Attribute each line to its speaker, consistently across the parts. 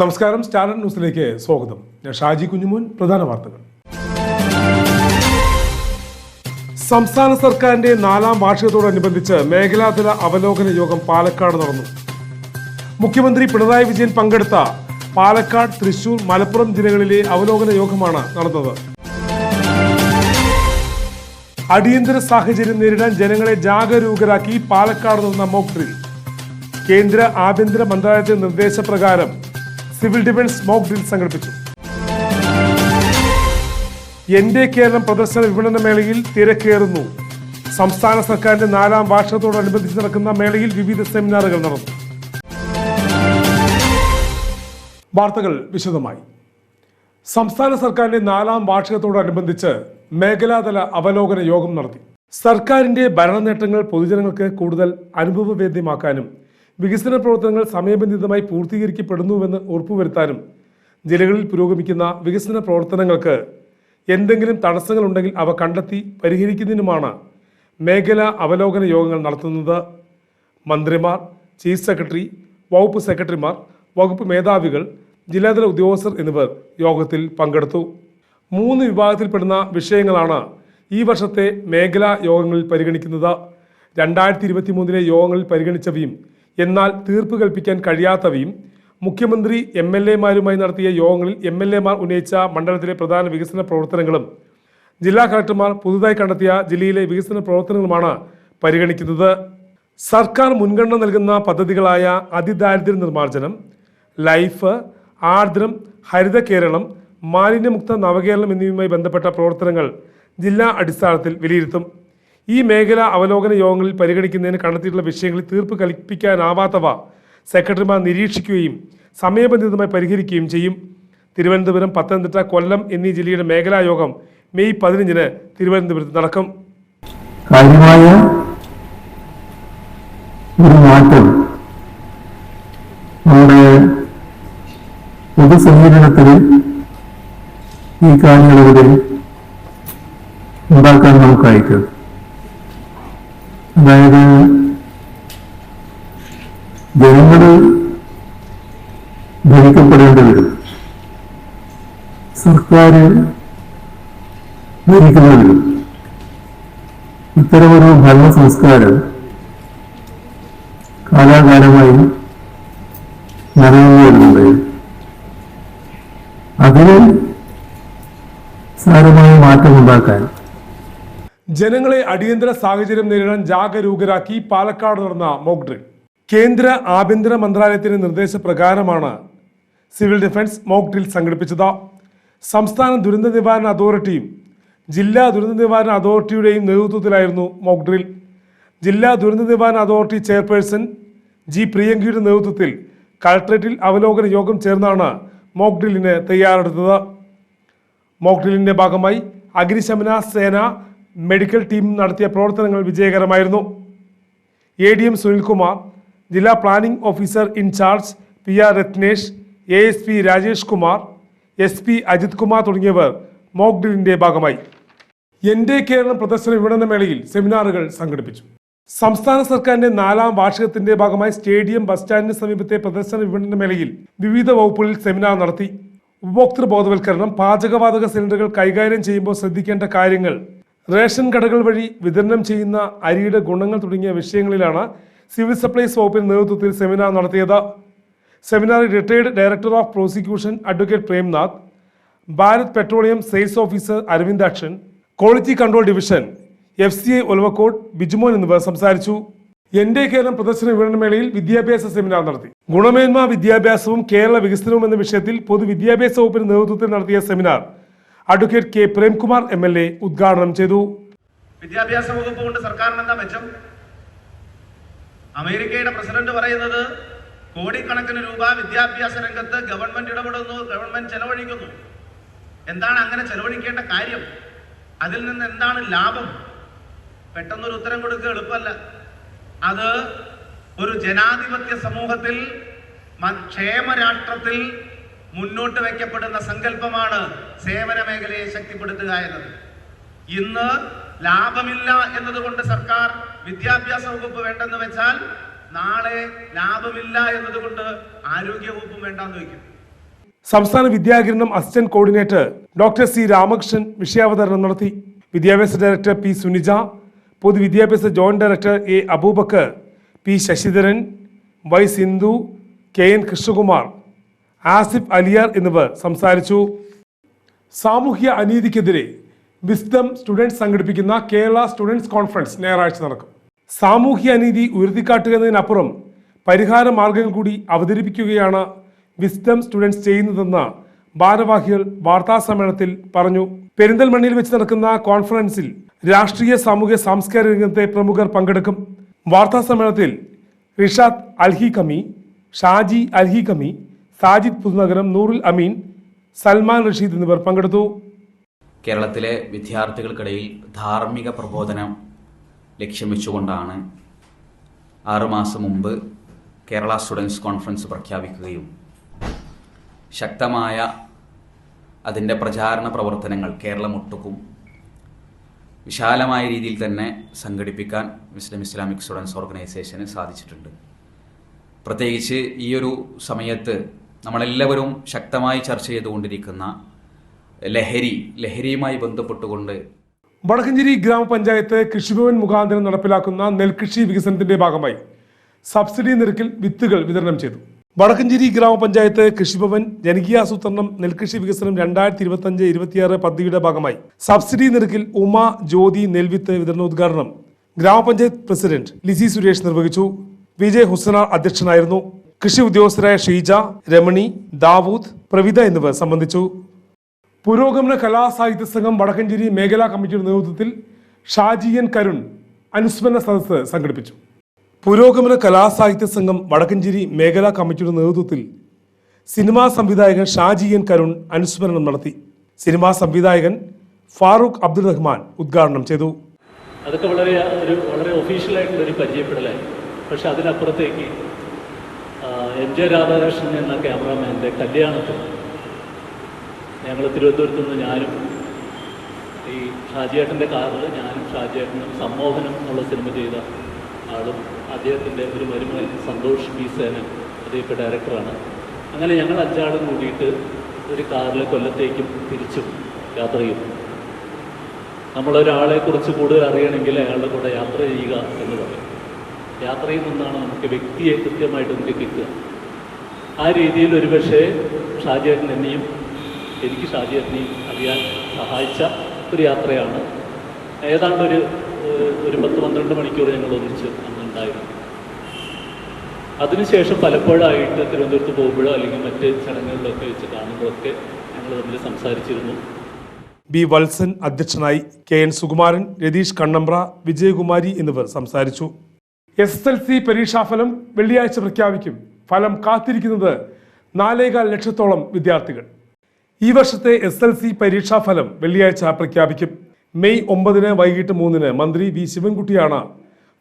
Speaker 1: നമസ്കാരം സ്റ്റാർ ന്യൂസിലേക്ക് സ്വാഗതം. ഞാൻ ഷാജി കുഞ്ഞുമോൻ പ്രധാന വാർത്തകൾ. സംസ്ഥാന സർക്കാരിന്റെ നാലാം വാർഷികത്തോടനുബന്ധിച്ച് മേഖലാതല അവലോകന യോഗം പാലക്കാട് നടന്നു. മുഖ്യമന്ത്രി പിണറായി വിജയൻ പങ്കെടുത്ത പാലക്കാട് തൃശൂർ മലപ്പുറം ജില്ലകളിലെ അവലോകന യോഗമാണ് നടന്നത്. അടിയന്തര സാഹചര്യം നേരിടാൻ ജനങ്ങളെ ജാഗരൂകരാക്കി പാലക്കാട് നടന്ന മോക് ഡ്രിൽ. കേന്ദ്ര ആഭ്യന്തര മന്ത്രാലയത്തിന്റെ നിർദ്ദേശപ്രകാരം സിവിൽ ഡിഫൻസ് മോക്ക് ഡ്രിൽ സംഘടിപ്പിച്ചു. എന്റെ കേരളം പ്രദർശന വിപണന മേളയിൽ തിരക്കേറുന്നു. സംസ്ഥാന സർക്കാരിന്റെ നാലാം വാർഷികത്തോടനുബന്ധിച്ച് നടക്കുന്ന മേളയിൽ വിവിധ സെമിനാറുകൾ നടന്നു. വാർത്തകൾ വിശദമായി. സംസ്ഥാന സർക്കാരിന്റെ നാലാം വാർഷികത്തോടനുബന്ധിച്ച് മേഖലാതല അവലോകന യോഗം നടത്തി. സർക്കാരിന്റെ ഭരണ നേട്ടങ്ങൾ പൊതുജനങ്ങൾക്ക് കൂടുതൽ അനുഭവവേദ്യമാക്കാനും വികസന പ്രവർത്തനങ്ങൾ സമയബന്ധിതമായി പൂർത്തീകരിക്കപ്പെടുന്നുവെന്ന് ഉറപ്പുവരുത്താനും ജില്ലകളിൽ പുരോഗമിക്കുന്ന വികസന പ്രവർത്തനങ്ങൾക്ക് എന്തെങ്കിലും തടസ്സങ്ങളുണ്ടെങ്കിൽ അവ കണ്ടെത്തി പരിഹരിക്കുന്നതിനുമാണ് മേഖലാ അവലോകന യോഗങ്ങൾ നടത്തുന്നത്. മന്ത്രിമാർ ചീഫ് സെക്രട്ടറി വകുപ്പ് സെക്രട്ടറിമാർ വകുപ്പ് മേധാവികൾ ജില്ലാതല ഉദ്യോഗസ്ഥർ എന്നിവർ യോഗത്തിൽ പങ്കെടുത്തു. മൂന്ന് വിഭാഗത്തിൽപ്പെടുന്ന വിഷയങ്ങളാണ് ഈ വർഷത്തെ മേഖലാ യോഗങ്ങളിൽ പരിഗണിക്കുന്നത്. രണ്ടായിരത്തി ഇരുപത്തി മൂന്നിലെ യോഗങ്ങളിൽ പരിഗണിച്ചവയും എന്നാൽ തീർപ്പ് കൽപ്പിക്കാൻ കഴിയാത്തവയും മുഖ്യമന്ത്രി എം എൽ എമാരുമായി നടത്തിയ യോഗങ്ങളിൽ എം എൽ എമാർ ഉന്നയിച്ച മണ്ഡലത്തിലെ പ്രധാന വികസന പ്രവർത്തനങ്ങളും ജില്ലാ കളക്ടർമാർ പുതുതായി കണ്ടെത്തിയ ജില്ലയിലെ വികസന പ്രവർത്തനങ്ങളുമാണ് പരിഗണിക്കുന്നത്. സർക്കാർ മുൻഗണന നൽകുന്ന പദ്ധതികളായ അതിദാരിദ്ര്യ നിർമ്മാർജനം ലൈഫ് ആർദ്രം ഹരിത കേരളം മാലിന്യമുക്ത നവകേരളം എന്നിവയുമായി ബന്ധപ്പെട്ട പ്രവർത്തനങ്ങൾ ജില്ലാ അടിസ്ഥാനത്തിൽ വിലയിരുത്തും. ഈ മേഖല അവലോകന യോഗങ്ങളിൽ പരിഗണിക്കുന്നതിന് കണ്ടെത്തിയിട്ടുള്ള വിഷയങ്ങളിൽ തീർപ്പ് കൽപ്പിക്കാനാവാത്തവ സെക്രട്ടറിമാർ നിരീക്ഷിക്കുകയും സമയബന്ധിതമായി പരിഹരിക്കുകയും ചെയ്യും. തിരുവനന്തപുരം പത്തനംതിട്ട കൊല്ലം എന്നീ ജില്ലയുടെ മേഖലാ യോഗം മെയ് പതിനഞ്ചിന് തിരുവനന്തപുരത്ത് നടക്കും.
Speaker 2: കാര്യമായ ഒരു മാറ്റം നമ്മുടെ പൊതുസമ്മേളനത്തിൽ ഈ കാലയളവിൽ ഉണ്ടാക്കാൻ നമുക്കായിട്ട് അതായത് ജനങ്ങൾ ഭരിക്കപ്പെടേണ്ടി വരും. സർക്കാർ ഭരിക്കുന്നവരും ഇത്തരമൊരു ഭരണ സംസ്കാരം കാലാകാലമായി നിലനിന്നുവരുന്നുണ്ട്. അതിന് സാരമായ മാറ്റമുണ്ടാക്കാൻ
Speaker 1: ജനങ്ങളെ അടിയന്തര സാഹചര്യം നേരിടാൻ ജാഗരൂകരാക്കി പാലക്കാട് നടന്ന മോക്ക് ഡ്രിൽ കേന്ദ്ര ആഭ്യന്തര മന്ത്രാലയത്തിന്റെ നിർദ്ദേശപ്രകാരമാണ് സിവിൽ ഡിഫൻസ് മോക്ക് ഡ്രിൽ സംഘടിപ്പിച്ചത്. സംസ്ഥാന ദുരന്ത നിവാരണ അതോറിറ്റിയും ജില്ലാ ദുരന്ത നിവാരണ അതോറിറ്റിയുടെയും നേതൃത്വത്തിലായിരുന്നു മോക്ക് ഡ്രിൽ ജില്ലാ ദുരന്ത നിവാരണ അതോറിറ്റി ചെയർപേഴ്സൺ ജി പ്രിയങ്കിയുടെ നേതൃത്വത്തിൽ കളക്ടറേറ്റിൽ അവലോകന യോഗം ചേർന്നാണ് മോക്ക് ഡ്രില്ലിന് തയ്യാറെടുത്തത്. മോക്ക് ഡ്രില്ലിന്റെ ഭാഗമായി അഗ്നിശമന സേന മെഡിക്കൽ ടീം നടത്തിയ പ്രവർത്തനങ്ങൾ വിജയകരമായിരുന്നു. എ ഡി എം സുനിൽകുമാർ ജില്ലാ planning officer incharge P R Rathnesh A S P Rajesh Kumar S P Ajith Kumar തുടങ്ങിയവർ മോക്ക് ഡ്രില്ലിന്റെ ഭാഗമായി. എന്റെ കേരളം പ്രദർശന വിപണന മേളയിൽ സെമിനാറുകൾ സംഘടിപ്പിച്ചു. സംസ്ഥാന സർക്കാരിന്റെ നാലാം വാർഷികത്തിന്റെ ഭാഗമായി സ്റ്റേഡിയം ബസ് സ്റ്റാൻഡിന് സമീപത്തെ പ്രദർശന വിപണന മേളയിൽ വിവിധ വകുപ്പുകളിൽ സെമിനാർ നടത്തി. ഉപഭോക്തൃ ബോധവൽക്കരണം പാചകവാതക സിലിണ്ടറുകൾ കൈകാര്യം ചെയ്യുമ്പോൾ ശ്രദ്ധിക്കേണ്ട കാര്യങ്ങൾ റേഷൻ കടകൾ വഴി വിതരണം ചെയ്യുന്ന അരിയുടെ ഗുണങ്ങൾ തുടങ്ങിയ വിഷയങ്ങളിലാണ് സിവിൽ സപ്ലൈസ് വകുപ്പിന്റെ നേതൃത്വത്തിൽ സെമിനാർ നടത്തിയത്. സെമിനാറിൽ retired director of prosecution advocate Premnath Bharat petroleum sales officer Aravindakshan quality control division F C I Olavakkode Bijumon എന്നിവർ സംസാരിച്ചു. എന്റെ കേരളം പ്രദർശന വിപണനമേളയിൽ വിദ്യാഭ്യാസ സെമിനാർ നടത്തി. ഗുണമേന്മ വിദ്യാഭ്യാസവും കേരള വികസനവും എന്ന വിഷയത്തിൽ പൊതുവിദ്യാഭ്യാസ വകുപ്പിന്റെ നേതൃത്വത്തിൽ നടത്തിയ seminar advocate K Premkumar M L A ഉദ്ഘാടനം ചെയ്തു.
Speaker 3: വിദ്യാഭ്യാസ വകുപ്പ് കൊണ്ട് സർക്കാരിന് എന്താ മെച്ചം? അമേരിക്കയുടെ പ്രസിഡന്റ് പറയുന്നത് കോടിക്കണക്കിന് രൂപ വിദ്യാഭ്യാസ രംഗത്ത് ഗവൺമെന്റ് ഇടപെടുന്നു ഗവൺമെന്റ് ചെലവഴിക്കുന്നു. എന്താണ് അങ്ങനെ ചെലവഴിക്കേണ്ട കാര്യം? അതിൽ നിന്ന് എന്താണ് ലാഭം? പെട്ടെന്നൊരു ഉത്തരം കൊടുക്കുക എളുപ്പമല്ല. അത് ഒരു ജനാധിപത്യ സമൂഹത്തിൽ ക്ഷേമരാഷ്ട്രത്തിൽ മുന്നോട്ട് വയ്ക്കപ്പെടുന്ന സങ്കല്പമാണ് സേവന മേഖലയെ ശക്തിപ്പെടുത്തുക എന്നത്. ഇന്ന് ലാഭമില്ല എന്നതുകൊണ്ട് സർക്കാർ വിദ്യാഭ്യാസ വകുപ്പ് വേണ്ടെന്ന് വെച്ചാൽ നാളെ ലാഭമില്ല എന്നതുകൊണ്ട് ആരോഗ്യ വകുപ്പും വേണ്ടെന്ന് വയ്ക്കും
Speaker 1: സംസ്ഥാന Vidyakiranam assistant coordinator doctor C Ramakrishnan വിഷയാവതരണം നടത്തി. വിദ്യാഭ്യാസ ഡയറക്ടർ പി സുനിജ പൊതുവിദ്യാഭ്യാസ joint director A Abubakar P Sasidharan Y Sindhu K N Krishnakumar. Asif Aliyar എന്നിവർ സംസാരിച്ചു. സാമൂഹ്യ അനീതിക്കെതിരെ വിസ്ഡം സ്റ്റുഡൻസ് സംഘടിപ്പിക്കുന്ന കേരള സ്റ്റുഡൻസ് കോൺഫറൻസ് ഞായറാഴ്ച നടക്കും. സാമൂഹ്യ അനീതി ഉയർത്തിക്കാട്ടുകുന്നതിനപ്പുറം പരിഹാര മാർഗങ്ങൾ കൂടി അവതരിപ്പിക്കുകയാണ് വിസ്ഡം സ്റ്റുഡൻസ് ചെയ്യുന്നതെന്ന് ഭാരവാഹികൾ വാർത്താസമ്മേളനത്തിൽ പറഞ്ഞു. പെരിന്തൽമണ്ണയിൽ വെച്ച് നടക്കുന്ന കോൺഫറൻസിൽ രാഷ്ട്രീയ സാമൂഹ്യ സാംസ്കാരിക രംഗത്തെ പ്രമുഖർ പങ്കെടുക്കും. വാർത്താസമ്മേളനത്തിൽ റിഷാദ് അൽഹി കമി ഷാജി അൽഹി കമി സാജിദ് പുതുനഗരം നൂറുൽ അമീൻ സൽമാൻ റഷീദ് എന്നിവർ പങ്കെടുത്തു.
Speaker 4: കേരളത്തിലെ വിദ്യാർത്ഥികൾക്കിടയിൽ ധാർമ്മിക പ്രബോധനം ലക്ഷ്യം വെച്ചുകൊണ്ടാണ് ആറുമാസം മുമ്പ് കേരള സ്റ്റുഡൻസ് കോൺഫറൻസ് പ്രഖ്യാപിക്കുകയും ശക്തമായ അതിന്റെ പ്രചാരണ പ്രവർത്തനങ്ങൾ കേരളം ഒട്ടുക്കും വിശാലമായ രീതിയിൽ തന്നെ സംഘടിപ്പിക്കാൻ മുസ്ലിം ഇസ്ലാമിക് സ്റ്റുഡൻസ് ഓർഗനൈസേഷന് സാധിച്ചിട്ടുണ്ട്. പ്രത്യേകിച്ച് ഈ ഒരു സമയത്ത് നമ്മളെല്ലാവരും ശക്തമായി ചർച്ച ചെയ്തുകൊണ്ടിരിക്കുന്ന ലഹരി ലഹരിയുമായി ബന്ധപ്പെട്ടുകൊണ്ട്
Speaker 1: വടക്കഞ്ചേരി ഗ്രാമപഞ്ചായത്ത് കൃഷിഭവൻ മുഖാന്തരം നടപ്പിലാക്കുന്ന നെൽകൃഷി വികസനത്തിന്റെ ഭാഗമായി സബ്സിഡി നിരക്കിൽ വിത്തുകൾ വിതരണം ചെയ്തു. വടക്കഞ്ചേരി ഗ്രാമപഞ്ചായത്ത് കൃഷിഭവൻ ജനകീയാസൂത്രണം നെൽകൃഷി വികസനം രണ്ടായിരത്തി ഇരുപത്തഞ്ച് ഇരുപത്തിയാറ് പദ്ധതിയുടെ ഭാഗമായി സബ്സിഡി നിരക്കിൽ ഉമ ജ്യോതി നെൽവിത്ത് വിതരണോദ്ഘാടനം ഗ്രാമപഞ്ചായത്ത് പ്രസിഡന്റ് ലിസി സുരേഷ് നിർവഹിച്ചു. വിജയ് ഹുസനാർ അധ്യക്ഷനായിരുന്നു. കൃഷി ഉദ്യോഗസ്ഥരായ ഷീജ രമണി ദാവൂദ് പ്രവിത എന്നിവർ സംബന്ധിച്ചു. പുരോഗമന കലാസാഹിത്യ സംഘം വടക്കഞ്ചേരി മേഖലാ കമ്മിറ്റിയുടെ നേതൃത്വത്തിൽ ഷാജിയൻ കരുൺ അനുസ്മരണ സദസ്സ് സംഘടിപ്പിച്ചു. പുരോഗമന കലാസാഹിത്യ സംഘം വടക്കഞ്ചേരി മേഖലാ കമ്മിറ്റിയുടെ നേതൃത്വത്തിൽ സിനിമാ സംവിധായകൻ ഷാജി എൻ കരുൺ അനുസ്മരണം നടത്തി. സിനിമാ സംവിധായകൻ ഫാറൂഖ് അബ്ദുൾ റഹ്മാൻ ഉദ്ഘാടനം ചെയ്തു.
Speaker 5: അതൊക്കെ വളരെ ഒരു വളരെ ഒഫീഷ്യലായിട്ടുള്ള ഒരു പരിചയപ്പെടലായി പക്ഷെ അതിനപ്പുറത്തേക്ക് എം ജെ രാധാകൃഷ്ണൻ എന്ന ക്യാമറാമാന്റെ കല്യാണത്തിൽ ഞങ്ങൾ തിരുവനന്തപുരത്ത് നിന്ന് ഞാനും ഈ ഷാജിയേട്ടന്റെ കാറിൽ ഞാനും ഷാജിയേട്ടനും സമ്മോഹനം എന്നുള്ള സിനിമ ചെയ്ത ആളും അദ്ദേഹത്തിന്റെ ഒരു മരുമകൻ സന്തോഷ് പി സേനൻ അദ്ദേഹത്തെ ഡയറക്ടറാണ്. അങ്ങനെ ഞങ്ങൾ അഞ്ചാളും കൂടിയിട്ട് ഒരു കാറിൽ കൊല്ലത്തേക്കും തിരിച്ചും യാത്ര ചെയ്തു. നമ്മളൊരാളെ കുറിച്ച് കൂടുതൽ അറിയണമെങ്കിൽ അയാളുടെ കൂടെ യാത്ര ചെയ്യുക എന്ന് പറയും. യാത്രയിൽ നിന്നാണ് നമുക്ക് വ്യക്തിയെ കൃത്യമായിട്ട് നമുക്ക് കിട്ടുക. ആ രീതിയിൽ ഒരുപക്ഷെ ഷാജിയേട്ടൻ എന്നെയും എനിക്ക് ഷാജിയേട്ടനെയും അറിയാൻ സഹായിച്ച ഒരു യാത്രയാണ്. ഏതാണ്ട് ഒരു ഒരു പത്ത് പന്ത്രണ്ട് മണിക്കൂർ ഞങ്ങൾ ഒന്നിച്ച് അന്നുണ്ടായിരുന്നു. അതിനുശേഷം പലപ്പോഴായിട്ട് തിരുവനന്തപുരത്ത് പോകുമ്പോഴോ അല്ലെങ്കിൽ മറ്റ് ചടങ്ങുകളിലൊക്കെ വെച്ച് കാണുമ്പോഴൊക്കെ ഞങ്ങൾ തമ്മിൽ സംസാരിച്ചിരുന്നു.
Speaker 1: ബി വത്സൻ അധ്യക്ഷനായി കെ എൻ സുകുമാരൻ രതീഷ് കണ്ണമ്പ്ര വിജയകുമാരി എന്നിവർ സംസാരിച്ചു. എസ് എസ് എൽ സി പരീക്ഷാഫലം വെള്ളിയാഴ്ച പ്രഖ്യാപിക്കും. ഫലം കാത്തിരിക്കുന്നത് നാലേകാൽ ലക്ഷത്തോളം വിദ്യാർത്ഥികൾ. ഈ വർഷത്തെ എസ് എൽ സി പരീക്ഷാഫലം വെള്ളിയാഴ്ച പ്രഖ്യാപിക്കും. മെയ് ഒമ്പതിന് വൈകിട്ട് മൂന്നിന് മന്ത്രി വി ശിവൻകുട്ടിയാണ്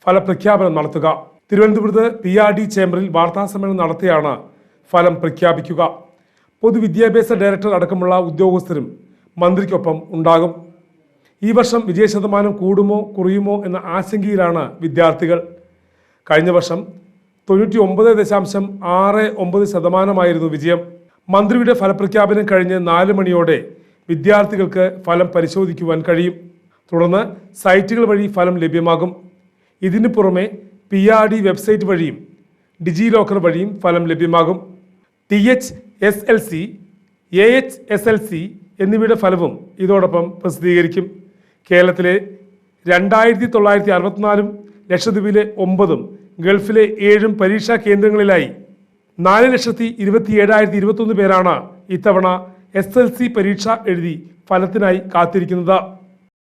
Speaker 1: ഫലപ്രഖ്യാപനം നടത്തുക. തിരുവനന്തപുരത്ത് പി ആർ ഡി ചേംബറിൽ വാർത്താസമ്മേളനം നടത്തിയാണ് ഫലം പ്രഖ്യാപിക്കുക. പൊതുവിദ്യാഭ്യാസ ഡയറക്ടർ അടക്കമുള്ള ഉദ്യോഗസ്ഥരും മന്ത്രിക്കൊപ്പം ഉണ്ടാകും. ഈ വർഷം വിജയശതമാനം കൂടുമോ കുറയുമോ എന്ന ആശങ്കയിലാണ് വിദ്യാർത്ഥികൾ. കഴിഞ്ഞ വർഷം തൊണ്ണൂറ്റി ഒമ്പത് ദശാംശം ആറ് ഒമ്പത് ശതമാനമായിരുന്നു വിജയം. മന്ത്രിയുടെ ഫലപ്രഖ്യാപനം കഴിഞ്ഞ് നാല് മണിയോടെ വിദ്യാർത്ഥികൾക്ക് ഫലം പരിശോധിക്കുവാൻ കഴിയും. തുടർന്ന് സൈറ്റുകൾ വഴി ഫലം ലഭ്യമാകും. ഇതിനു പുറമെ പി ആർ ഡി വെബ്സൈറ്റ് വഴിയും ഡിജി ലോക്കർ വഴിയും ഫലം ലഭ്യമാകും. T H S L C A H S L C എന്നിവയുടെ ഫലവും ഇതോടൊപ്പം പ്രസിദ്ധീകരിക്കും. കേരളത്തിലെ രണ്ടായിരത്തി തൊള്ളായിരത്തി അറുപത്തിനാലും ലക്ഷദ്വീപിലെ ഒമ്പതും ഗൾഫിലെ ഏഴും പരീക്ഷാ കേന്ദ്രങ്ങളിലായി നാല് ലക്ഷത്തി ഇരുപത്തി ഏഴായിരത്തി ഇരുപത്തൊന്ന് പേരാണ് ഇത്തവണ എസ് എൽ സി പരീക്ഷ എഴുതി ഫലത്തിനായി കാത്തിരിക്കുന്നത്.